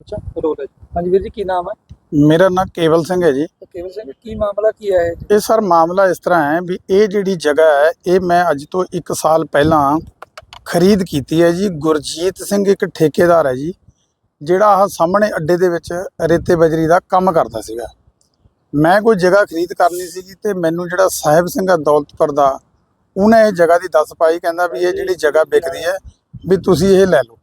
ਅੱਛਾ ਰੋਲ ਹੈ ਜੀ। ਹਾਂਜੀ ਵੀਰ ਜੀ ਕੀ ਨਾਮ ਹੈ? ਮੇਰਾ ਨਾਮ ਕੇਵਲ ਸਿੰਘ ਹੈ ਜੀ। ਕੇਵਲ ਸਿੰਘ ਕੀ ਮਾਮਲਾ ਕੀ ਹੈ ਇਹ? ਸਰ ਮਾਮਲਾ ਇਸ ਤਰ੍ਹਾਂ ਹੈ ਵੀ ਇਹ ਜਿਹੜੀ ਜਗ੍ਹਾ ਹੈ ਇਹ ਮੈਂ ਅੱਜ ਤੋਂ 1 ਸਾਲ ਪਹਿਲਾਂ ਖਰੀਦ ਕੀਤੀ ਹੈ ਜੀ। ਗੁਰਜੀਤ ਸਿੰਘ ਇੱਕ ਠੇਕੇਦਾਰ ਹੈ ਜੀ ਜਿਹੜਾ ਆਹ ਸਾਹਮਣੇ ਅੱਡੇ ਦੇ ਵਿੱਚ ਰੇਤੇ ਬਜਰੀ ਦਾ ਕੰਮ ਕਰਦਾ ਸੀਗਾ। ਮੈਂ ਕੋਈ ਜਗ੍ਹਾ ਖਰੀਦ ਕਰਨੀ ਸੀਗੀ ਤੇ ਮੈਨੂੰ ਜਿਹੜਾ ਸਾਹਿਬ ਸਿੰਘ ਦੌਲਤਪੁਰ ਦਾ ਉਹਨੇ ਇਹ ਜਗ੍ਹਾ ਦੀ ਦੱਸ ਪਾਈ ਕਹਿੰਦਾ ਵੀ ਇਹ ਜਿਹੜੀ ਜਗ੍ਹਾ ਵਿਕਦੀ ਹੈ ਵੀ ਤੁਸੀਂ ਇਹ ਲੈ ਲਓ।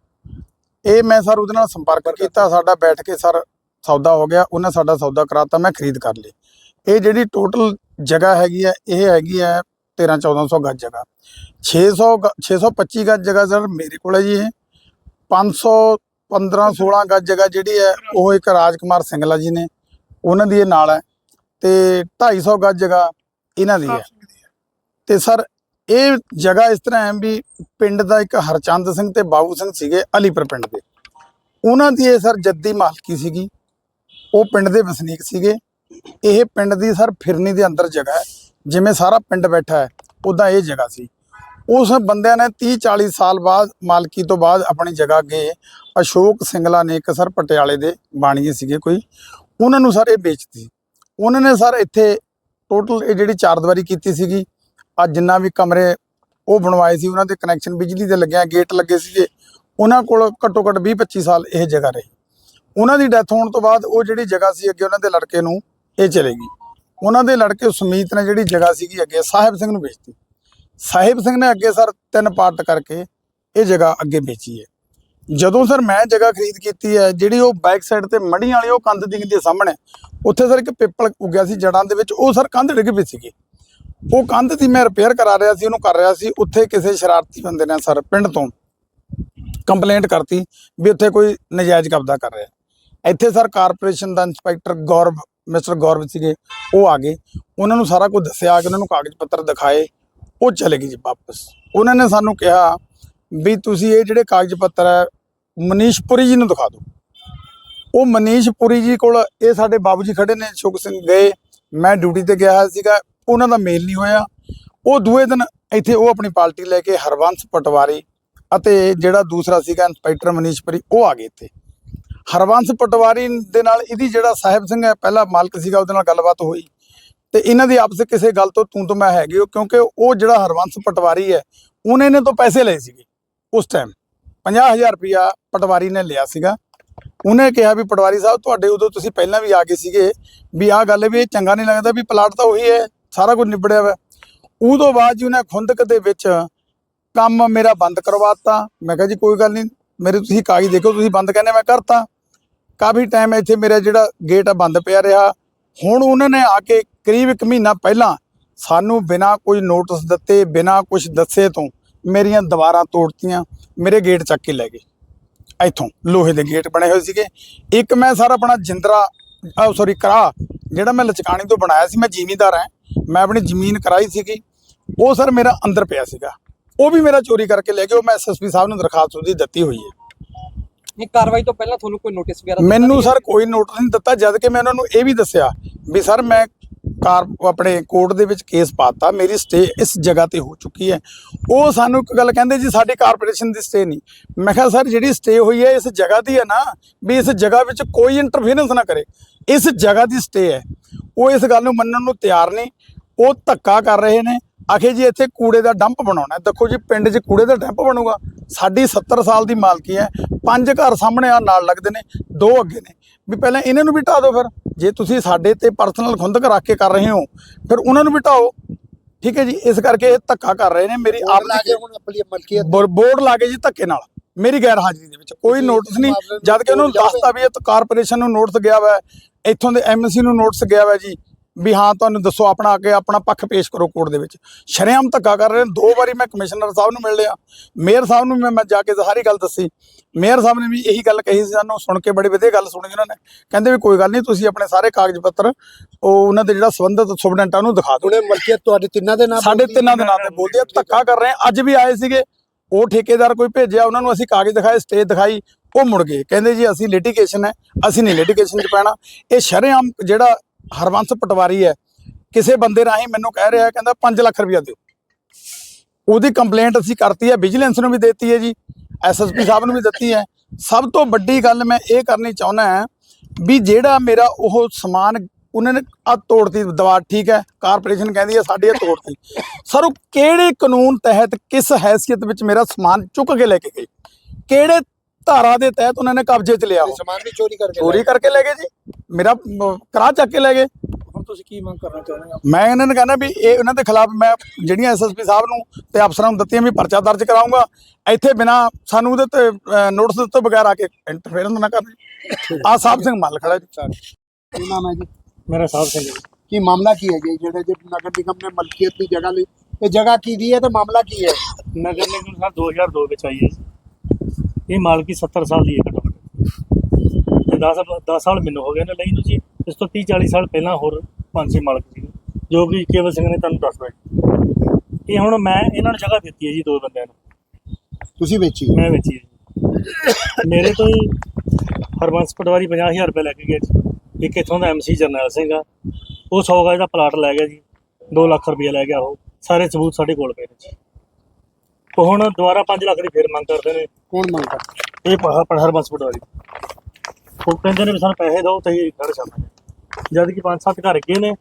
ਇਹ ਮੈਂ ਸਰ ਉਹਦੇ ਨਾਲ ਸੰਪਰਕ ਕੀਤਾ ਸਾਡਾ ਬੈਠ ਕੇ ਸਰ ਸੌਦਾ ਹੋ ਗਿਆ ਉਹਨੇ ਸਾਡਾ ਸੌਦਾ ਕਰਾਤਾ ਮੈਂ ਖਰੀਦ ਕਰ ਲਈ। ਇਹ ਜਿਹੜੀ ਟੋਟਲ ਜਗ੍ਹਾ ਹੈਗੀ ਹੈ ਇਹ ਹੈਗੀ ਹੈ 13 1400 ਗੱਜ ਜਗ੍ਹਾ। 600 ਗ- 625 ਗੱਜ ਜਗ੍ਹਾ ਸਰ ਮੇਰੇ ਕੋਲ ਹੈ ਜੀ ਇਹ। 500 15 16 ਗੱਜ ਜਗ੍ਹਾ ਜਿਹੜੀ ਹੈ ਉਹ ਇੱਕ ਰਾਜਕੁਮਾਰ ਸਿੰਗਲਾ ਜੀ ਨੇ ਉਹਨਾਂ ਦੀ ਇਹ ਨਾਲ ਹੈ। ਤੇ 250 ਗੱਜ ਜਗ੍ਹਾ ਇਹਨਾਂ ਦੀ ਹੈ। ਤੇ ਸਰ ਇਹ ਜਗ੍ਹਾ ਇਸ ਤਰ੍ਹਾਂ ਹੈ ਵੀ ਪਿੰਡ ਦਾ ਇੱਕ ਹਰਚੰਦ ਸਿੰਘ ਤੇ ਬਾਬੂ ਸਿੰਘ ਸੀਗੇ ਅਲੀਪੁਰ ਪਿੰਡ ਦੇ। ਉਹਨਾਂ ਦੀ ਇਹ ਸਰ ਜੱਦੀ ਮਾਲਕੀ ਸੀਗੀ। ਉਹ ਪਿੰਡ ਦੇ ਵਸਨੀਕ ਸੀਗੇ। ਇਹ ਪਿੰਡ ਦੀ ਸਰ ਫਿਰਨੀ ਦੇ ਅੰਦਰ ਜਗ੍ਹਾ ਹੈ। ਜਿਵੇਂ ਸਾਰਾ ਪਿੰਡ ਬੈਠਾ ਹੈ ਉਦਾਂ ਇਹ ਜਗ੍ਹਾ ਸੀ। ਉਸ ਬੰਦਿਆਂ ਨੇ 30 40 ਸਾਲ ਬਾਅਦ ਮਾਲਕੀ ਤੋਂ ਬਾਅਦ ਆਪਣੀ ਜਗ੍ਹਾ ਅੱਗੇ ਅਸ਼ੋਕ ਸਿੰਗਲਾ ਨੇ ਇੱਕ ਸਰ ਪਟਿਆਲੇ ਦੇ ਬਾਣੀਏ ਸੀਗੇ ਕੋਈ। ਉਹਨਾਂ ਨੂੰ ਸਰ ਇਹ ਵੇਚਤੀ। ਉਹਨਾਂ ਨੇ ਸਰ ਇੱਥੇ ਟੋਟਲ ਇਹ ਜਿਹੜੀ ਚਾਰ ਦੀਵਾਰੀ ਕੀਤੀ ਸੀਗੀ ਆ ਜਿੰਨਾ ਵੀ ਕਮਰੇ ਉਹ ਬਣਵਾਏ ਸੀ, ਉਹਨਾਂ ਦੇ ਕਨੈਕਸ਼ਨ ਬਿਜਲੀ ਦੇ ਲੱਗਿਆ ਗੇਟ ਲੱਗੇ ਸੀਗੇ। ਉਹਨਾਂ ਕੋਲ ਘੱਟੋ ਘੱਟ 20 25 ਸਾਲ ਇਹ ਜਗ੍ਹਾ ਰਹੀ। ਉਹਨਾਂ ਦੀ ਡੈਥ ਹੋਣ ਤੋਂ ਬਾਅਦ ਉਹ ਜਿਹੜੀ ਜਗ੍ਹਾ ਸੀ ਅੱਗੇ ਉਹਨਾਂ ਦੇ ਲੜਕੇ ਨੂੰ ਇਹ ਚਲੇਗੀ। ਉਹਨਾਂ ਦੇ ਲੜਕੇ ਸੁਮੀਤ ਨੇ ਜਿਹੜੀ ਜਗ੍ਹਾ ਸੀਗੀ ਅੱਗੇ ਸਾਹਿਬ ਸਿੰਘ ਨੂੰ ਵੇਚਤੀ। ਸਾਹਿਬ ਸਿੰਘ ਨੇ ਅੱਗੇ ਸਰ ਤਿੰਨ ਪਾਰਟ ਕਰਕੇ ਇਹ ਜਗ੍ਹਾ ਅੱਗੇ ਵੇਚੀ ਹੈ। ਜਦੋਂ ਸਰ ਮੈਂ ਜਗ੍ਹਾ ਖਰੀਦ ਕੀਤੀ ਹੈ, ਜਿਹੜੀ ਉਹ ਬੈਕ ਸਾਈਡ ਤੇ ਮੜੀਆਂ ਵਾਲੀ ਉਹ ਕੰਧ ਦਿਖਦੀ ਹੈ ਸਾਹਮਣੇ, ਉੱਥੇ ਸਰ ਇੱਕ ਪਿੱਪਲ ਉੱਗਿਆ ਸੀ ਜੜਾਂ ਦੇ ਵਿੱਚ, ਉਹ ਸਰ ਕੰਧ ਡਿੱਗ ਪਈ ਸੀਗੀ। ਉਹ ਕੰਧ ਦੀ ਮੈਂ ਰਿਪੇਅਰ ਕਰਾ ਰਿਹਾ ਸੀ, ਉਹਨੂੰ ਕਰ ਰਿਹਾ ਸੀ। ਉੱਥੇ ਕਿਸੇ ਸ਼ਰਾਰਤੀ ਬੰਦੇ ਨੇ ਸਰ ਪਿੰਡ ਤੋਂ ਕੰਪਲੇਂਟ ਕਰਤੀ ਵੀ ਉੱਥੇ ਕੋਈ ਨਜਾਇਜ਼ ਕਬਜ਼ਾ ਕਰ ਰਿਹਾ। ਇੱਥੇ ਸਰ ਕਾਰਪੋਰੇਸ਼ਨ ਦਾ ਇੰਸਪੈਕਟਰ ਗੌਰਵ ਮਿਸਟਰ ਗੌਰਵ ਸੀਗੇ, ਉਹ ਆ ਗਏ। ਉਹਨਾਂ ਨੂੰ ਸਾਰਾ ਕੁਝ ਦੱਸਿਆ ਕਿ ਉਹਨਾਂ ਨੂੰ ਕਾਗਜ਼ ਪੱਤਰ ਦਿਖਾਏ, ਉਹ ਚਲੇ ਗਏ ਜੀ ਵਾਪਸ। ਉਹਨਾਂ ਨੇ ਸਾਨੂੰ ਕਿਹਾ ਵੀ ਤੁਸੀਂ ਇਹ ਜਿਹੜੇ ਕਾਗਜ਼ ਪੱਤਰ ਹੈ ਮਨੀਸ਼ ਪੁਰੀ ਜੀ ਨੂੰ ਦਿਖਾ ਦਿਓ। ਉਹ ਮਨੀਸ਼ ਪੁਰੀ ਜੀ ਕੋਲ ਇਹ ਸਾਡੇ ਬਾਬੂ ਜੀ ਖੜੇ ਨੇ ਸ਼ੁਕ ਸਿੰਘ ਗਏ। ਮੈਂ ਡਿਊਟੀ ਤੇ ਗਿਆ ਹੋਇਆ ਸੀਗਾ। ਉਹਨਾਂ ਦਾ ਮੇਲ ਨਹੀਂ ਹੋਇਆ। ਉਹ ਦੂਏ ਦਿਨ ਇੱਥੇ ਉਹ ਆਪਣੀ ਪਾਰਟੀ ਲੈ ਕੇ ਹਰਵੰਸ ਪਟਵਾਰੀ ਅਤੇ ਜਿਹੜਾ ਦੂਸਰਾ ਸੀਗਾ ਇੰਸਪੈਕਟਰ ਮਨੀਸ਼ ਪੁਰੀ, ਉਹ ਆ ਗਏ ਇੱਥੇ। ਹਰਵੰਸ ਪਟਵਾਰੀ ਦੇ ਨਾਲ ਇਹਦੀ ਜਿਹੜਾ ਸਾਹਿਬ ਸਿੰਘ ਹੈ, ਪਹਿਲਾ ਮਾਲਕ ਸੀਗਾ, ਉਹਦੇ ਨਾਲ ਗੱਲਬਾਤ ਹੋਈ। ਤੇ ਇਹਨਾਂ ਦੀ ਆਪਸ ਕਿਸੇ ਗੱਲ ਤੋਂ ਤੂੰ ਤੋਂ ਮੈਂ ਹੈਗੀ ਉਹ ਕਿਉਂਕਿ ਉਹ ਜਿਹੜਾ ਹਰਵੰਸ ਪਟਵਾਰੀ ਹੈ, ਉਹਨੇ ਨੇ ਤੋਂ ਪੈਸੇ ਲਏ ਸੀਗੇ ਉਸ ਟਾਈਮ 50000 ਰੁਪਇਆ ਪਟਵਾਰੀ ਨੇ ਲਿਆ ਸੀਗਾ। ਉਹਨੇ ਕਿਹਾ ਵੀ ਪਟਵਾਰੀ ਸਾਹਿਬ, ਤੁਹਾਡੇ ਉਦੋਂ ਤੁਸੀਂ ਪਹਿਲਾਂ ਵੀ ਆ ਗਏ ਸੀਗੇ ਵੀ ਆਹ ਗੱਲ ਵੀ ਇਹ ਚੰਗਾ ਨਹੀਂ ਲੱਗਦਾ ਵੀ ਪਲਾਟ ਤਾਂ ਉਹੀ ਹੈ। ਸਾਰਾ ਕੁਝ ਨਿਬੜਿਆ ਵਾ। ਉਦੋਂ ਬਾਅਦ ਜੀ ਉਹਨੇ ਖੁੰਦਕ ਦੇ ਵਿੱਚ ਕੰਮ ਮੇਰਾ ਬੰਦ ਕਰਵਾਤਾ। ਮੈਂ ਕਿਹਾ ਜੀ ਕੋਈ ਗੱਲ ਨਹੀਂ, ਮੇਰੇ ਤੁਸੀਂ ਕਾਗਜ਼ ਦੇਖੋ, ਤੁਸੀਂ ਬੰਦ ਕਹਿੰਦੇ ਮੈਂ ਕਰਤਾ। ਕਾਫੀ ਟਾਈਮ ਇੱਥੇ ਮੇਰਾ ਜਿਹੜਾ ਗੇਟ ਆ ਬੰਦ ਪਿਆ ਰਿਹਾ। ਹੁਣ ਉਹਨਾਂ ਨੇ ਆ ਕੇ ਕਰੀਬ ਇੱਕ ਮਹੀਨਾ ਪਹਿਲਾਂ ਸਾਨੂੰ ਬਿਨਾ ਕੋਈ ਨੋਟਿਸ ਦਿੱਤੇ, ਬਿਨਾ ਕੁਝ ਦੱਸੇ ਤੋਂ ਮੇਰੀਆਂ ਦੀਵਾਰਾਂ ਤੋੜਤੀਆਂ, ਮੇਰੇ ਗੇਟ ਚੱਕ ਕੇ ਲੈ ਗਏ। ਇੱਥੋਂ ਲੋਹੇ ਦੇ ਗੇਟ ਬਣੇ ਹੋਏ ਸੀਗੇ। ਇੱਕ ਮੈਂ ਸਾਰਾ ਆਪਣਾ ਜਿੰਦਰਾ ਸੌਰੀ ਕਰਾ ਜਿਹੜਾ ਮੈਂ ਲਚਕਾਣੀ ਤੋਂ ਬਣਾਇਆ ਸੀ, ਮੈਂ ਜ਼ਿਮੀਂਦਾਰ ਹਾਂ। ਮੈਂ ਆਪਣੀ ਜ਼ਮੀਨ ਕਰਾਈ ਸੀਗੀ ਉਹ ਸਰ ਮੇਰਾ ਅੰਦਰ ਪਿਆ ਸੀਗਾ। ਉਹ ਵੀ ਮੇਰਾ ਚੋਰੀ ਕਰਕੇ ਲੈ ਗਏ ਉਹ ਮੈਂ ਐਸਐਸਪੀ ਸਾਹਿਬ ਨੂੰ ਦਰਖਾਸਤ ਉਹਦੀ ਦਿੱਤੀ ਹੋਈ ਹੈ। ਇਹ ਕਾਰਵਾਈ ਤੋਂ ਪਹਿਲਾਂ ਤੁਹਾਨੂੰ ਕੋਈ ਨੋਟਿਸ ਵਗੈਰਾ ਦਿੱਤਾ ਮੈਨੂੰ ਨਹੀਂ ਸਰ ਕੋਈ ਨੋਟਿਸ ਨਹੀਂ ਦਿੱਤਾ ਜਦ ਕਿ ਮੈਂ ਉਹਨਾਂ ਨੂੰ ਇਹ ਵੀ ਦੱਸਿਆ ਵੀ ਸਰ ਮੈਂ ਕਾਰ ਆਪਣੇ ਕੋਰਟ ਦੇ ਵਿੱਚ ਕੇਸ ਪਾਤਾ ਮੇਰੀ ਸਟੇ ਇਸ ਜਗ੍ਹਾ ਤੇ ਹੋ ਚੁੱਕੀ ਹੈ। ਉਹ ਸਾਨੂੰ ਇੱਕ ਗੱਲ ਕਹਿੰਦੇ ਜੀ ਸਾਡੀ ਕਾਰਪੋਰੇਸ਼ਨ ਦੀ ਸਟੇ ਨਹੀਂ। ਮੈਂ ਕਿਹਾ ਸਰ ਜਿਹੜੀ ਸਟੇ ਹੋਈ ਹੈ ਇਸ ਜਗ੍ਹਾ ਦੀ ਹੈ ਨਾ ਵੀ ਇਸ ਜਗ੍ਹਾ ਵਿੱਚ ਕੋਈ ਇੰਟਰਫੇਰੈਂਸ ਨਾ ਕਰੇ। ਇਸ ਜਗ੍ਹਾ ਦੀ ਸਟੇ ਹੈ। ਉਹ ਇਸ ਗੱਲ ਨੂੰ ਮੰਨਣ ਨੂੰ ਤਿਆਰ ਨਹੀਂ ਉਹ ਧੱਕਾ ਕਰ ਰਹੇ ਨੇ। ਆਖੇ ਜੀ ਇੱਥੇ ਕੂੜੇ ਦਾ ਡੰਪ ਬਣਾਉਣਾ ਦੇਖੋ ਜੀ ਪਿੰਡ 'ਚ ਕੂੜੇ ਦਾ ਡੰਪ ਬਣੂਗਾ। ਸਾਡੀ 70 ਸਾਲ ਦੀ ਮਾਲਕੀ ਹੈ। ਪੰਜ ਘਰ ਸਾਹਮਣੇ ਆ ਨਾਲ ਲੱਗਦੇ ਨੇ। ਦੋ ਅੱਗੇ ਨੇ। ਵੀ ਪਹਿਲਾਂ ਇਹਨਾਂ ਨੂੰ ਵੀ ਢਾਹ ਦਿਓ ਫਿਰ। ਜੇ ਤੁਸੀਂ ਸਾਡੇ ਤੇ ਪਰਸਨਲ ਖੁੰਦਕ ਰੱਖ ਕੇ ਕਰ ਰਹੇ ਹੋ ਫਿਰ ਉਹਨਾਂ ਨੂੰ ਵੀ ਢਾਓ ਠੀਕ ਹੈ ਜੀ? ਇਸ ਕਰਕੇ ਇਹ ਧੱਕਾ ਕਰ ਰਹੇ ਨੇ। ਮੇਰੀ ਆਪ ਬੋਰਡ ਲਾ ਕੇ ਜੀ ਧੱਕੇ ਨਾਲ। ਮੇਰੀ ਗੈਰ ਹਾਜ਼ਰੀ ਦੇ ਵਿੱਚ ਕੋਈ ਨੋਟਿਸ ਨਹੀਂ। ਨੂੰ ਜਦ ਕਿ ਉਹਨੂੰ ਜਾਓਗੇ? ਦੱਸਤਾ ਵੀ ਇਹ ਤਾਂ ਕਾਰਪੋਰੇਸ਼ਨ ਨੂੰ ਨੋਟਿਸ ਗਿਆ ਵਾ ਇੱਥੋਂ ਦੇ ਐਮਸੀ ਨੂੰ ਨੋਟਿਸ ਗਿਆ ਵਾ ਜੀ ਵੀ ਹਾਂ ਤੁਹਾਨੂੰ ਦੱਸੋ ਆਪਣਾ ਅੱਗੇ ਆਪਣਾ ਪੱਖ ਪੇਸ਼ ਕਰੋ ਕੋਰਟ ਦੇ ਵਿੱਚ। ਸ਼ਰੇਆਮ ਧੱਕਾ ਕਰ ਰਹੇ ਨੇ। ਦੋ ਵਾਰੀ ਮੈਂ ਕਮਿਸ਼ਨਰ ਸਾਹਿਬ ਨੂੰ ਮਿਲ ਲਿਆ। ਮੇਅਰ ਸਾਹਿਬ ਨੂੰ ਮੈਂ ਜਾ ਕੇ ਸਾਰੀ ਗੱਲ ਦੱਸੀ। ਮੇਅਰ ਸਾਹਿਬ ਨੇ ਵੀ ਇਹੀ ਗੱਲ ਕਹੀ ਸੀ ਸਾਨੂੰ ਸੁਣ ਕੇ ਬੜੀ ਵਧੀਆ ਗੱਲ ਸੁਣੀ ਉਹਨਾਂ ਨੇ। ਕਹਿੰਦੇ ਵੀ ਕੋਈ ਗੱਲ ਨਹੀਂ ਤੁਸੀਂ ਆਪਣੇ ਸਾਰੇ ਕਾਗਜ਼ ਪੱਤਰ ਉਹ ਉਹਨਾਂ ਦੇ ਜਿਹੜਾ ਸੰਬੰਧਿਤ ਸੁਪਰਡੈਂਟਾਂ ਨੂੰ ਦਿਖਾ ਦਿਓ। ਉਹਨੇ ਮਲਕੀਅਤ ਤੁਹਾਡੇ ਤਿੰਨਾਂ ਦੇ ਨਾਮ ਸਾਡੇ ਤਿੰਨਾਂ ਦੇ ਨਾਂ ਤੇ ਬੋਲਦੇ ਆ। ਧੱਕਾ ਕਰ ਰਹੇ ਆ। ਅੱਜ ਵੀ ਆਏ ਸੀਗੇ। ਉਹ ਠੇਕੇਦਾਰ ਕੋਈ ਭੇਜਿਆ, ਉਹਨਾਂ ਨੂੰ ਅਸੀਂ ਕਾਗਜ਼ ਦਿਖਾਏ, ਸਟੇਜ ਦਿਖਾਈ, ਉਹ ਮੁੜ ਗਏ। ਕਹਿੰਦੇ ਜੀ, ਅਸੀਂ ਲਿਟੀਗੇਸ਼ਨ ਹੈ, ਅਸੀਂ ਨਹੀਂ ਲਿਟੀਗੇਸ਼ਨ 'ਚ ਪੈਣਾ। ਇਹ ਸ਼ਰੇਆਮ ਜਿਹੜਾ ਹਰਵੰਸ ਪਟਵਾਰੀ ਹੈ, ਕਿਸੇ ਬੰਦੇ ਰਾਹੀਂ ਮੈਨੂੰ ਕਹਿ ਰਿਹਾ, ਕਹਿੰਦਾ 5 ਲੱਖ ਰੁਪਇਆ ਦਿਓ। ਉਹਦੀ ਕੰਪਲੇਂਟ ਅਸੀਂ ਕਰਤੀ ਹੈ ਵਿਜੀਲੈਂਸ ਨੂੰ ਵੀ ਦਿੱਤੀ ਹੈ ਜੀ ਐਸਐਸਪੀ ਸਾਹਿਬ ਨੂੰ ਵੀ ਦਿੱਤੀ ਹੈ। ਸਭ ਤੋਂ ਵੱਡੀ ਗੱਲ ਮੈਂ ਇਹ ਕਰਨੀ ਚਾਹੁੰਦਾ ਹਾਂ ਵੀ ਜਿਹੜਾ ਮੇਰਾ ਉਹ ਸਮਾਨ ਉਹਨਾਂ ਨੇ ਆ ਤੋੜਤੀ ਦਵਾ ਠੀਕ ਹੈ ਕਾਰਪੋਰੇਸ਼ਨ ਕਹਿੰਦੀ ਹੈ ਸਾਡੀ ਇਹ ਤੋੜਤੀ। ਸਰ ਉਹ ਕਿਹੜੇ ਕਾਨੂੰਨ ਤਹਿਤ ਕਿਸ ਹੈਸੀਅਤ ਵਿੱਚ ਮੇਰਾ ਸਮਾਨ ਚੁੱਕ ਕੇ ਲੈ ਕੇ ਗਏ? ਕਿਹੜੇ ਧਾਰਾ ਦੇ ਤਹਿਤ ਉਹਨਾਂ ਨੇ ਕਬਜ਼ੇ 'ਚ ਲਿਆ ਉਹ? ਸਮਾਨ ਵੀ ਚੋਰੀ ਕਰਕੇ ਚੋਰੀ ਕਰਕੇ ਲੈ ਗਏ ਜੀ। ਮੇਰਾ ਕਰਾ ਚੱਕ ਕੇ ਲੈ ਗਏ। ਹੁਣ ਤੁਸੀਂ ਕੀ ਮੰਗ ਕਰਨਾ ਚਾਹੁੰਦੇ ਹੋ? ਮੈਂ ਇਹਨਾਂ ਨੂੰ ਕਹਿੰਦਾ ਵੀ ਇਹ ਉਹਨਾਂ ਦੇ ਖਿਲਾਫ ਮੈਂ ਜਿਹੜੀਆਂ ਐਸਐਸਪੀ ਸਾਹਿਬ ਨੂੰ ਤੇ ਅਫਸਰਾਂ ਨੂੰ ਦਿੱਤੀਆਂ ਵੀ ਪਰਚਾ ਦਰਜ ਕਰਾਉਂਗਾ ਇੱਥੇ ਬਿਨਾ ਸਾਨੂੰ ਉਹਦੇ ਤੇ ਨੋਟਿਸ ਦਿੱਤੇ ਬਗੈਰ ਆ ਕੇ ਇੰਟਰਫੇਰੈਂਸ ਨਾ ਕਰਨ ਆ ਸਾਹਿਬ ਸਿੰਘ ਮੱਲ ਖੜਾ ਜੀ। ਨਾਮ ਹੈ ਜੀ? ਮੇਰਾ ਸਾਹਿਬ ਸਿੰਘ ਜੀ। ਕੀ ਮਾਮਲਾ ਕੀ ਹੈ ਜੀ? ਜਿਹੜੇ ਜੇ ਨਗਰ ਨਿਗਮ ਨੇ ਮਲਕੀਅਤ ਦੀ ਜਗ੍ਹਾ ਲਈ ਇਹ ਜਗ੍ਹਾ ਕੀ ਦੀ ਹੈ ਤੇ ਮਾਮਲਾ ਕੀ ਹੈ? ਨਗਰ ਨਿਗਮ ਸਾਲ 2002 ਵਿੱਚ ਆਈ ਹੈ। ਇਹ ਮਾਲਕੀ 70 ਸਾਲ ਦੀ ਹੈ ਘੱਟੋ ਘੱਟ। ਤੇ 10 10 ਸਾਲ ਮੈਨੂੰ ਹੋ ਗਏ ਨੇ ਲਈ ਨੂੰ ਜੀ। ਇਸ ਤੋਂ 30 40 ਸਾਲ ਪਹਿਲਾਂ ਹੋਰ ਪੰਜ ਛੇ ਮਾਲਕ ਸੀ ਜੋ ਕਿ ਕੇਵਲ ਸਿੰਘ ਨੇ ਤੁਹਾਨੂੰ ਦੱਸ ਦਿੱਤਾ ਇਹ ਹੁਣ ਮੈਂ ਇਹਨਾਂ ਨੂੰ ਜਗ੍ਹਾ ਦਿੱਤੀ ਹੈ ਜੀ ਦੋ ਬੰਦਿਆਂ ਨੂੰ। ਤੁਸੀਂ ਵੇਚੀ ਮੈਂ ਵੇਚੀ ਹੈ ਜੀ। ਮੇਰੇ ਤੋਂ ਹੀ ਹਰਬੰਸ ਪਟਵਾਰੀ 50000 ਰੁਪਏ ਲੈ ਕੇ ਗਿਆ ਜੀ। ਇੱਕ ਇੱਥੋਂ ਦਾ ਐਮਸੀ ਜਰਨੈਲ ਸਿੰਘ ਆ। ਉਹ 100 ਗਜ ਦਾ ਪਲਾਟ ਲੈ ਗਿਆ ਜੀ 2 ਲੱਖ ਰੁਪਏ ਲੈ ਗਿਆ ਉਹ। ਸਾਰੇ ਸਬੂਤ ਸਾਡੇ ਕੋਲ ਪਏ ਨੇ ਜੀ। ਉਹ ਹੁਣ ਦੁਬਾਰਾ 5 ਲੱਖ ਦੀ ਫੇਰ ਮੰਗ ਕਰਦੇ ਨੇ। ਕੌਣ ਮੰਗਦਾ ਇਹ ਪਹਾ ਪਰ ਹਰਬੰਸ ਪਟਵਾਰੀ। ਉਹ ਕਹਿੰਦੇ ਨੇ ਵੀ ਸਾਨੂੰ ਪੈਸੇ ਦਿਓ ਤੇ ਅਸੀਂ ਖੜ ਛੱਡਾਂਗੇ ਜਦ ਕਿ ਪੰਜ ਸੱਤ ਘਰ ਅੱਗੇ ਨੇ।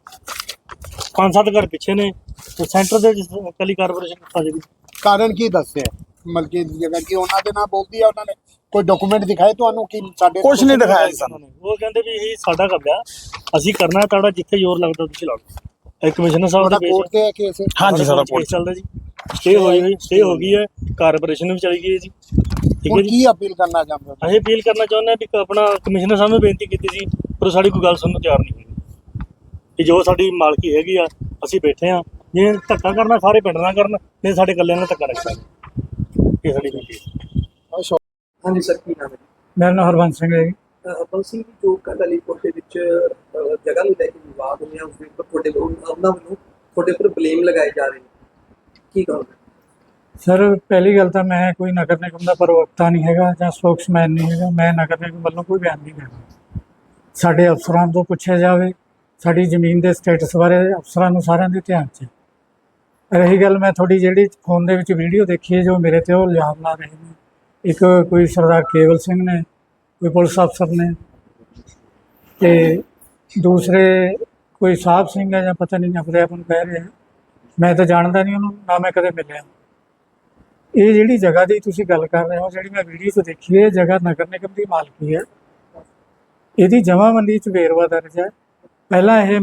ਪੰਜ ਸੱਤ ਘਰ ਪਿੱਛੇ ਨੇ। ਤੇ ਸੈਂਟਰ ਦੇ ਕਲੀ ਕਾਰਪੋਰੇਸ਼ਨ ਫਸ ਗਈ ਕਾਰਨ ਕੀ ਦੱਸਿਆ? ਮਲਕੀਅਤ ਦੀ ਜਗ੍ਹਾ ਕੀ ਉਹਨਾਂ ਦੇ ਨਾਲ ਬੋਲਦੀ ਹੈ ਉਹਨਾਂ ਨੇ ਕੋਈ ਡਾਕੂਮੈਂਟ ਦਿਖਾਏ ਤੁਹਾਨੂੰ ਕਿ ਸਾਡੇ ਕੁਛ ਨਹੀਂ ਦਿਖਾਇਆ ਜੀ ਸਾਨੂੰ ਉਹ ਕਹਿੰਦੇ ਵੀ ਇਹ ਸਾਡਾ ਕਬਜ਼ਾ ਅਸੀਂ ਕਰਨਾ ਤੁਹਾਡਾ ਜਿੱਥੇ ਜ਼ੋਰ ਲੱਗਦਾ ਤੁਸੀਂ ਲਓ। ਇਹ ਕਮਿਸ਼ਨਰ ਸਾਹਿਬ ਦਾ ਕੋਰਟ ਤੇ ਹੈ। ਕੇਸ ਹਾਂਜੀ ਸਾਡਾ ਕੋਲ ਚੱਲਦਾ ਜੀ। ਸਟੇ ਹੋਈ ਹੋਈ ਸਟੇ ਹੋ ਗਈ ਹੈ। ਕਾਰਪੋਰੇਸ਼ਨ ਨੂੰ ਵੀ ਚਲੀ ਗਈ ਹੈ ਜੀ। ਠੀਕ ਹੈ ਜੀ। ਕੀ ਅਪੀਲ ਕਰਨਾ ਚਾਹੁੰਦੇ ਹੋ ਅਸੀਂ ਅਪੀਲ ਕਰਨਾ ਚਾਹੁੰਦੇ ਹਾਂ ਵੀ ਆਪਣਾ ਕਮਿਸ਼ਨਰ ਸਾਹਿਬ ਨੂੰ ਬੇਨਤੀ ਕੀਤੀ ਸੀ ਪਰ ਸਾਡੀ ਕੋਈ ਗੱਲ ਸੁਣਨ ਨੂੰ ਤਿਆਰ ਨਹੀਂ ਹੈਗੀ। ਕਿ ਜੋ ਸਾਡੀ ਮਾਲਕੀ ਹੈਗੀ ਆ ਅਸੀਂ ਬੈਠੇ ਆ ਜੇ ਧੱਕਾ ਕਰਨਾ ਸਾਰੇ ਪਿੰਡ ਨਾਲ ਕਰਨ ਨਹੀਂ ਸਾਡੇ ਇਕੱਲਿਆਂ ਨਾਲ ਧੱਕਾ ਰੱਖਣਾ ਇਹ ਸਾਡੀ ਬੇਨਤੀ ਹੈ ਹਾਂਜੀ ਸਰ ਕੀ ਨਾਮ ਹੈ ਮੇਰਾ ਨਾਮ ਹਰਵੰਸ ਸਿੰਘ ਹੈ ਜੀ। ਅਪਲ ਸਿੰਘ ਜੀ ਜੋ ਕੱਲ੍ਹ ਅਲੀਪੁਰ ਦੇ ਵਿੱਚ ਜਗ੍ਹਾ ਨੂੰ ਲੈ ਕੇ ਵਿਵਾਦ ਹੋਇਆ ਉਸ ਦੇ ਉੱਪਰ ਤੁਹਾਡੇ ਲੋਕ ਉਹਨਾਂ ਵੱਲੋਂ ਤੁਹਾਡੇ ਉੱਪਰ ਬਲੇਮ ਲਗਾਏ ਜਾ ਰਹੇ ਨੇ। ਕੀ ਕਹੋਗੇ ਸਰ ਪਹਿਲੀ ਗੱਲ ਤਾਂ ਮੈਂ ਕੋਈ ਨਗਰ ਨਿਗਮ ਦਾ ਪ੍ਰਵਕਤਾ ਨਹੀਂ ਹੈਗਾ ਜਾਂ ਸਪੋਕਸਮੈਨ ਨਹੀਂ ਹੈਗਾ। ਮੈਂ ਨਗਰ ਨਿਗਮ ਵੱਲੋਂ ਕੋਈ ਬਿਆਨ ਨਹੀਂ ਦੇਣਾ ਸਾਡੇ ਅਫਸਰਾਂ ਤੋਂ ਪੁੱਛਿਆ ਜਾਵੇ ਸਾਡੀ ਜ਼ਮੀਨ ਦੇ ਸਟੇਟਸ ਬਾਰੇ ਅਫਸਰਾਂ ਨੂੰ ਸਾਰਿਆਂ ਦੇ ਧਿਆਨ 'ਚ ਹੈ। ਰਹੀ ਗੱਲ ਮੈਂ ਤੁਹਾਡੀ ਜਿਹੜੀ ਫੋਨ ਦੇ ਵਿੱਚ ਵੀਡੀਓ ਦੇਖੀ ਹੈ, ਜੋ ਮੇਰੇ ਤੇ ਉਹ ਇਲਜ਼ਾਮ ਲਾ ਰਹੇ ਨੇ। ਇੱਕ ਕੋਈ ਸਰਦਾਰ ਕੇਵਲ ਸਿੰਘ ਨੇ, ਕੋਈ ਪੁਲਿਸ ਅਫਸਰ ਨੇ ਤੇ ਦੂਸਰੇ ਕੋਈ ਸਾਹਿਬ ਸਿੰਘ ਹੈ ਜਾਂ ਪਤਾ ਨਹੀਂ ਆਪਣੇ ਆਪ ਨੂੰ ਕਹਿ ਰਿਹਾ। ਮੈਂ ਤਾਂ ਜਾਣਦਾ ਨਹੀਂ ਉਹਨੂੰ, ਨਾ ਮੈਂ ਕਦੇ ਮਿਲਿਆ। ਇਹ ਜਿਹੜੀ ਜਗ੍ਹਾ ਦੀ ਤੁਸੀਂ ਗੱਲ ਕਰ ਰਹੇ ਹੋ, ਜਿਹੜੀ ਮੈਂ ਵੀਡੀਓ 'ਚ ਦੇਖੀ ਹੈ, ਇਹ ਜਗ੍ਹਾ ਨਗਰ ਨਿਗਮ ਦੀ ਮਾਲਕੀ ਹੈ। ਇਹਦੀ ਜਮ੍ਹਾਂਬੰਦੀ 'ਚ ਵੇਰਵਾ ਦਰਜ ਹੈ। ਪਹਿਲਾਂ ਇਹ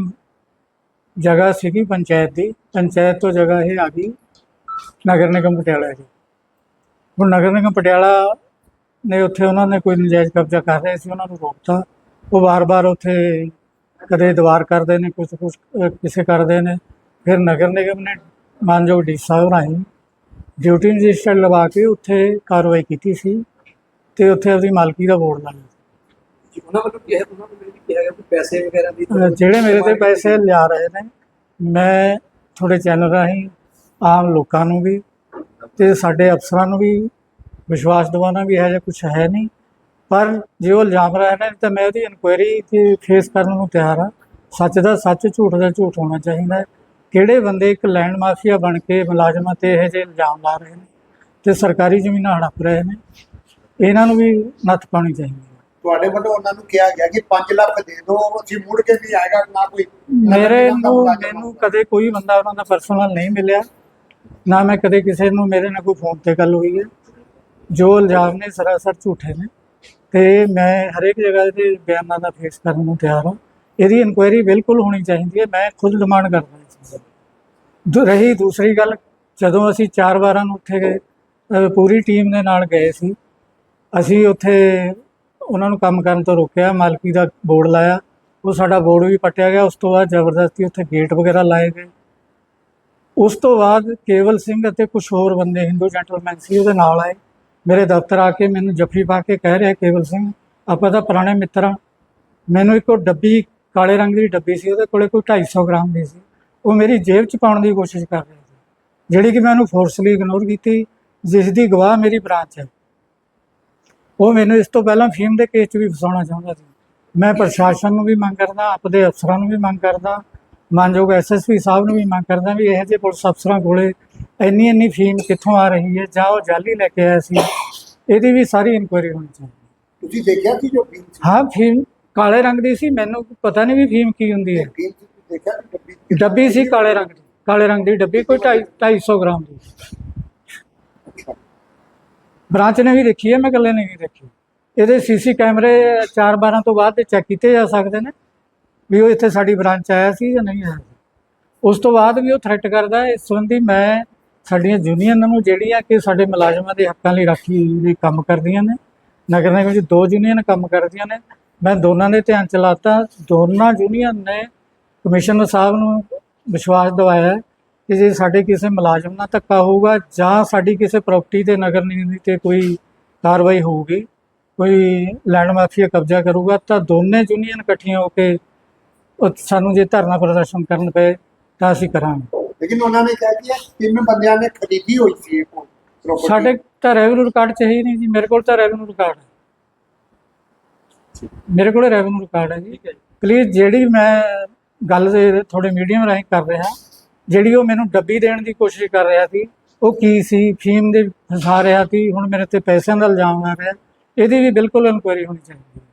ਜਗ੍ਹਾ ਸੀਗੀ ਪੰਚਾਇਤ ਦੀ, ਪੰਚਾਇਤ ਤੋਂ ਜਗ੍ਹਾ ਇਹ ਆ ਗਈ ਨਗਰ ਨਿਗਮ ਪਟਿਆਲਾ ਦੀ ਹੁਣ ਨਗਰ ਨਿਗਮ ਪਟਿਆਲਾ ਨੇ ਉੱਥੇ ਉਹਨਾਂ ਨੇ ਕੋਈ ਨਜਾਇਜ਼ ਕਬਜ਼ਾ ਕਰ ਰਹੇ ਸੀ, ਉਹਨਾਂ ਨੂੰ ਰੋਕਤਾ। ਉਹ ਵਾਰ-ਵਾਰ ਉੱਥੇ ਕਦੇ ਦੀਵਾਰ ਕਰਦੇ ਨੇ ਕੁਝ ਕੁਝ ਕਿਸੇ ਕਰਦੇ ਨੇ। ਫਿਰ ਨਗਰ ਨਿਗਮ ਨੇ ਮਾਨਯੋਗ ਡੀ ਸਾਹਿਬ ਰਾਹੀਂ ਡਿਊਟੀ ਰਜਿਸਟਰ ਲਵਾ ਕੇ ਉੱਥੇ ਕਾਰਵਾਈ ਕੀਤੀ ਸੀ ਤੇ ਉੱਥੇ ਆਪਣੀ ਮਾਲਕੀ ਦਾ ਬੋਰਡ ਲਾਇਆ। ਜੀ ਉਹਨਾਂ ਵੱਲੋਂ ਕਿਹਾ, ਉਹਨਾਂ ਵੱਲੋਂ ਇਹ ਵੀ ਕਿਹਾ ਗਿਆ ਕਿ ਪੈਸੇ ਵਗੈਰਾ ਦੀ ਅਹ ਜਿਹੜੇ ਮੇਰੇ ਤੇ ਪੈਸੇ ਲਿਆ ਰਹੇ ਨੇ, ਮੈਂ ਤੁਹਾਡੇ ਚੈਨਲ ਰਾਹੀਂ ਆਮ ਲੋਕਾਂ ਨੂੰ ਵੀ ਤੇ ਸਾਡੇ ਅਫਸਰਾਂ ਨੂੰ ਵੀ, ਵਿਸ਼ਵਾਸ ਦਿਵਾਉਣਾ ਵੀ ਇਹੋ ਜਿਹਾ ਕੁਝ ਹੈ ਨਹੀਂ। ਪਰ ਜੇ ਉਹ ਇਲਜ਼ਾਮ ਰਹੇ ਨੇ, ਤਾਂ ਮੈਂ ਉਹਦੀ ਇਨਕੁਆਇਰੀ ਤੇ ਫੇਸ ਕਰਨ ਨੂੰ ਤਿਆਰ ਹਾਂ। ਸੱਚ ਦਾ ਸੱਚ, ਝੂਠ ਦਾ ਝੂਠ ਹੋਣਾ ਚਾਹੀਦਾ ਹੈ। ਕਿਹੜੇ ਬੰਦੇ ਇੱਕ ਲੈਂਡ ਮਾਫੀਆ ਬਣ ਕੇ ਮੁਲਾਜ਼ਮਾਂ ਤੇ ਇਹੋ ਜਿਹੇ ਇਲਜ਼ਾਮ ਲਾ ਰਹੇ ਨੇ ਤੇ ਸਰਕਾਰੀ ਜ਼ਮੀਨਾਂ ਹੜਪ ਰਹੇ ਨੇ, ਇਹਨਾਂ ਨੂੰ ਵੀ ਨੱਥ ਪਾਉਣੀ ਚਾਹੀਦੀ ਹੈ। ਤੁਹਾਡੇ ਵੱਲੋਂ ਉਹਨਾਂ ਨੂੰ ਕਿਹਾ ਗਿਆ ਕਿ 5 ਲੱਖ ਦੇ ਦਿਓ ਅਸੀਂ ਮੁੜ ਕੇ ਨਹੀਂ ਆਏਗਾ ਨਾ ਕੋਈ ਮੇਰੇ ਦਾ ਨੂੰ ਮੈਨੂੰ। ਕਦੇ ਕੋਈ ਬੰਦਾ ਉਹਨਾਂ ਦਾ ਪਰਸਨਲ ਨਹੀਂ ਮਿਲਿਆ। ਨਾ ਮੈਂ ਕਦੇ ਕਿਸੇ ਨੂੰ ਮੇਰੇ ਨਾਲ ਕੋਈ ਫੋਨ ਤੇ ਗੱਲ ਹੋਈ ਹੈ। ਜੋ ਇਲਜ਼ਾਮ ਨੇ ਸਰਾਸਰ ਝੂਠੇ ਨੇ। ਤੇ ਮੈਂ ਹਰੇਕ ਜਗ੍ਹਾ ਤੇ ਬਿਆਨਾਂ ਦਾ ਫੇਸ ਕਰਨ ਨੂੰ ਤਿਆਰ ਹਾਂ। ਇਹਦੀ ਇਨਕੁਆਇਰੀ ਬਿਲਕੁਲ ਹੋਣੀ ਚਾਹੀਦੀ ਹੈ। ਮੈਂ ਖੁਦ ਡਿਮਾਂਡ ਕਰਦਾ ਇਸ ਦੀ। ਦੂ- ਰਹੀ ਦੂਸਰੀ ਗੱਲ ਜਦੋਂ ਅਸੀਂ ਚਾਰ ਵਾਰਾਂ ਨੂੰ ਉੱਥੇ ਗਏ ਪੂਰੀ ਟੀਮ ਦੇ ਨਾਲ ਗਏ ਸੀ ਅਸੀਂ ਉੱਥੇ ਉਹਨਾਂ ਨੂੰ ਕੰਮ ਕਰਨ ਤੋਂ ਰੋਕਿਆ, ਮਾਲਕੀ ਦਾ ਬੋਰਡ ਲਾਇਆ। ਉਹ ਸਾਡਾ ਬੋਰਡ ਵੀ ਪੱਟਿਆ ਗਿਆ, ਉਸ ਤੋਂ ਬਾਅਦ ਜ਼ਬਰਦਸਤੀ ਉੱਥੇ ਗੇਟ ਵਗੈਰਾ ਲਾਏ ਗਏ। ਉਸ ਤੋਂ ਬਾਅਦ ਕੇਵਲ ਸਿੰਘ ਅਤੇ ਕੁਝ ਹੋਰ ਬੰਦੇ ਹਿੰਦੂ ਜੈਂਟਲਮੈਨ ਸੀ, ਉਹਦੇ ਨਾਲ ਆਏ। ਮੇਰੇ ਦਫ਼ਤਰ ਆ ਕੇ ਮੈਨੂੰ ਜੱਫੀ ਪਾ ਕੇ ਕਹਿ ਰਿਹਾ, ਕੇਵਲ ਸਿੰਘ, ਆਪਾਂ ਤਾਂ ਪੁਰਾਣੇ ਮਿੱਤਰ ਹਾਂ। ਮੈਨੂੰ ਇੱਕ ਉਹ ਡੱਬੀ, ਕਾਲੇ ਰੰਗ ਦੀ ਡੱਬੀ ਸੀ, ਉਹਦੇ ਕੋਲੇ ਕੋਈ 250 ਗ੍ਰਾਮ ਦੀ ਸੀ। ਉਹ ਮੇਰੀ ਜੇਬ 'ਚ ਪਾਉਣ ਦੀ ਕੋਸ਼ਿਸ਼ ਕਰ ਰਿਹਾ ਸੀ, ਜਿਹੜੀ ਕਿ ਮੈਂ ਉਹਨੂੰ ਫੋਰਸਲੀ ਇਗਨੋਰ ਕੀਤੀ ਜਿਸ ਦੀ ਗਵਾਹ ਮੇਰੀ ਬ੍ਰਾਂਚ ਹੈ। ਉਹ ਮੈਨੂੰ ਇਸ ਤੋਂ ਪਹਿਲਾਂ ਫੀਮ ਦੇ ਕੇਸ 'ਚ ਵੀ ਫਸਾਉਣਾ ਚਾਹੁੰਦਾ ਸੀ। ਮੈਂ ਪ੍ਰਸ਼ਾਸਨ ਨੂੰ ਵੀ ਮੰਗ ਕਰਦਾ ਆਪਦੇ ਅਫਸਰਾਂ ਨੂੰ ਵੀ ਮੰਗ ਕਰਦਾ ਮਾਨਯੋਗ ਐਸਐਸਪੀ ਸਾਹਿਬ ਨੂੰ ਵੀ ਮੰਗ ਕਰਦਾ ਵੀ ਇਹੋ ਜਿਹੇ ਪੁਲਿਸ ਅਫਸਰਾਂ ਕੋਲੇ ਇੰਨੀ ਇੰਨੀ ਫੀਮ ਕਿੱਥੋਂ ਆ ਰਹੀ ਹੈ ਜਾਂ ਉਹ ਜਾਲੀ ਲੈ ਕੇ ਆਇਆ ਸੀ ਇਹਦੀ ਵੀ ਸਾਰੀ ਇਨਕੁਆਇਰੀ ਹੋਣੀ ਚਾਹੀਦੀ ਤੁਸੀਂ ਦੇਖਿਆ ਸੀ ਜੋ ਫੀਮ ਸੀ? ਹਾਂ ਫੀਮ ਕਾਲੇ ਰੰਗ ਦੀ ਸੀ ਮੈਨੂੰ ਪਤਾ ਨਹੀਂ ਵੀ ਫੀਮ ਕੀ ਹੁੰਦੀ ਹੈ। ਡੱਬੀ? ਸੀ? ਕਾਲੇ ਰੰਗ ਦੀ ਕਾਲੇ ਰੰਗ ਦੀ ਡੱਬੀ ਕੋਈ 250 ਗ੍ਰਾਮ ਦੀ। ਬ੍ਰਾਂਚ ਨੇ ਵੀ ਦੇਖੀ ਹੈ, ਮੈਂ ਇਕੱਲੇ ਨੇ ਨਹੀਂ ਦੇਖੀ ਇਹਦੇ ਸੀਸੀ ਕੈਮਰੇ 4-12 ਤੋਂ ਬਾਅਦ ਚੈੱਕ ਕੀਤੇ ਜਾ ਸਕਦੇ ਨੇ ਵੀ ਉਹ ਇੱਥੇ ਸਾਡੀ ਬ੍ਰਾਂਚ ਆਇਆ ਸੀ ਜਾਂ ਨਹੀਂ ਆਇਆ ਸੀ। ਉਸ ਤੋਂ ਬਾਅਦ ਵੀ ਉਹ ਥ੍ਰੈਟ ਕਰਦਾ ਇਸ ਸੰਬੰਧੀ ਮੈਂ ਸਾਡੀਆਂ ਯੂਨੀਅਨਾਂ ਨੂੰ ਜਿਹੜੀਆਂ ਕਿ ਸਾਡੇ ਮੁਲਾਜ਼ਮਾਂ ਦੇ ਹੱਕਾਂ ਲਈ ਰਾਖੀ ਲਈ ਕੰਮ ਕਰਦੀਆਂ ਨੇ। ਨਗਰ ਨਿਗਮ ਵਿੱਚ ਦੋ ਯੂਨੀਅਨ ਕੰਮ ਕਰਦੀਆਂ ਨੇ। ਮੈਂ ਦੋਨਾਂ ਦੇ ਧਿਆਨ ਚ ਲਾਤਾ। ਦੋਨਾਂ ਯੂਨੀਅਨ ਨੇ ਕਮਿਸ਼ਨਰ ਸਾਹਿਬ ਨੂੰ ਵਿਸ਼ਵਾਸ ਦਿਵਾਇਆ ਕਿ ਜੇ ਸਾਡੇ ਕਿਸੇ ਮੁਲਾਜ਼ਮ ਨਾਲ ਧੱਕਾ ਹੋਊਗਾ ਜਾਂ ਸਾਡੀ ਕਿਸੇ ਪ੍ਰਾਪਰਟੀ ਤੇ ਨਗਰ ਨਿਗਮ ਤੇ ਕੋਈ ਕਾਰਵਾਈ ਹੋਊਗੀ ਕੋਈ ਲੈਂਡ ਮਾਫੀਆ ਕਬਜ਼ਾ ਕਰੂਗਾ ਤਾਂ ਦੋਨੇ ਯੂਨੀਅਨ ਇਕੱਠੀਆਂ ਹੋ ਕੇ ਸਾਨੂੰ ਜੇ ਧਰਨਾ ਪ੍ਰਦਰਸ਼ਨ ਕਰਨ ਪਏ ਤਾਂ ਅਸੀਂ ਕਰਾਂਗੇ। ਲੇਕਿਨ ਉਹਨਾਂ ਨੇ ਕਿਹਾ ਕਿ ਤਿੰਨ ਬੰਦਿਆਂ ਨੇ ਖਰੀਦੀ ਹੋਈ ਸੀ ਇਹ। ਸਾਡੇ ਤਾਂ ਰੈਵਨਿਊ ਰਿਕਾਰਡ ਚ ਹੈ ਹੀ ਨਹੀਂ ਜੀ ਮੇਰੇ ਕੋਲ ਤਾਂ ਰੈਵਨਿਊ ਰਿਕਾਰਡ ਹੈ। ਮੇਰੇ ਕੋਲ ਰੈਵਨਿਊ ਰਿਕਾਰਡ ਹੈ ਜੀ। ਪਲੀਜ਼ ਜਿਹੜੀ ਮੈਂ ਗੱਲ ਦੇ ਥੋੜੇ ਮੀਡੀਅਮ ਰਾਹੀਂ ਕਰ ਰਿਹਾ ਜਿਹੜੀ ਉਹ ਮੈਨੂੰ ਡੱਬੀ ਦੇਣ ਦੀ ਕੋਸ਼ਿਸ਼ ਕਰ ਰਿਹਾ ਸੀ, ਉਹ ਕੀ ਸੀ? ਫੀਮ ਦੇ ਫਸਾ ਰਿਹਾ ਸੀ, ਹੁਣ ਮੇਰੇ ਤੇ ਪੈਸਿਆਂ ਦਾ ਇਲਜ਼ਾਮ ਆ ਰਿਹਾ। ਇਹਦੀ ਵੀ ਬਿਲਕੁਲ ਇਨਕੁਆਇਰੀ ਹੋਣੀ ਚਾਹੀਦੀ ਹੈ।